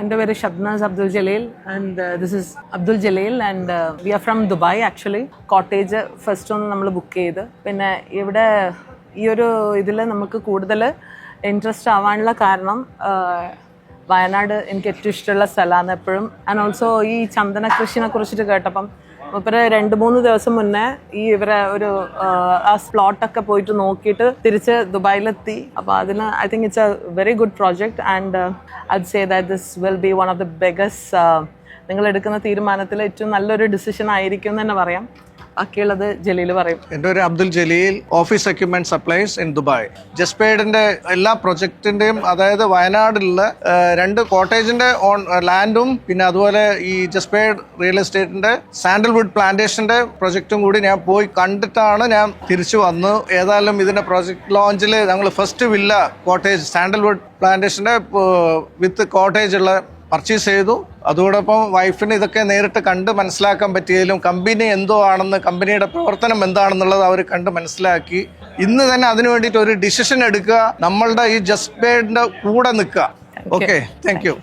എന്റെ പേര് Shabnas Abdul Jaleel and this is Abdul Jaleel and we are from Dubai actually cottage first ഒന്ന് നമ്മൾ book ചെയ്ത്. പിന്നെ ഇവിടെ ഈ ഒരു ഇതിൽ നമുക്ക് കൂടുതൽ ഇൻട്രസ്റ്റ് ആവാനുള്ള കാരണം വയനാട് എനിക്ക് ഏറ്റവും ഇഷ്ടമുള്ള സ്ഥലമാണ് എപ്പോഴും. ആൻഡ് ഓൾസോ ഈ ചന്ദന കൃഷിനെ കുറിച്ചിട്ട് കേട്ടപ്പം ഇവരെ രണ്ട് മൂന്ന് ദിവസം മുന്നേ ഈ ഇവരെ ഒരു ആ സ്പ്ലോട്ടൊക്കെ പോയിട്ട് നോക്കിയിട്ട് തിരിച്ച് ദുബായിലെത്തി. അപ്പോൾ അതിന് I think it's a very good project and I say that this will be one of the biggest നിങ്ങൾ എടുക്കുന്ന തീരുമാനത്തിൽ ഏറ്റവും നല്ലൊരു ഡിസിഷൻ ആയിരിക്കും എന്ന് തന്നെ പറയാം. ബാക്കിയുള്ളത് ജലീൽ പറയും. എന്റെ ഒരു Abdul Jaleel office equipment supplies in Dubai. ജസ്പേഡിന്റെ എല്ലാ പ്രൊജക്ടിന്റെയും അതായത് വയനാടിലുള്ള രണ്ട് കോട്ടേജിന്റെ ഓൺ ലാൻഡും പിന്നെ അതുപോലെ ഈ ജസ്പേഡ് റിയൽ എസ്റ്റേറ്റിന്റെ സാൻഡൽവുഡ് പ്ലാന്റേഷന്റെ പ്രൊജക്റ്റും കൂടി ഞാൻ പോയി കണ്ടിട്ടാണ് ഞാൻ തിരിച്ചു വന്നു. ഏതായാലും ഇതിന്റെ പ്രൊജക്ട് ലോഞ്ചിൽ ഞങ്ങൾ ഫസ്റ്റ് വില്ല കോട്ടേജ് സാൻഡൽവുഡ് പ്ലാന്റേഷന്റെ വിത്ത് കോട്ടേജ് ഉള്ള പർച്ചേസ് ചെയ്തു. അതോടൊപ്പം വൈഫിന് ഇതൊക്കെ നേരിട്ട് കണ്ട് മനസ്സിലാക്കാൻ പറ്റിയതിലും കമ്പനി എന്തോ ആണെന്ന് കമ്പനിയുടെ പ്രവർത്തനം എന്താണെന്നുള്ളത് അവർ കണ്ട് മനസ്സിലാക്കി. ഇന്ന് തന്നെ അതിനു വേണ്ടിയിട്ട് ഒരു ഡിസിഷൻ എടുക്കുക. നമ്മളുടെ ഈ ജസ്റ്റ് കൂടെ നിൽക്കുക. Okay thank you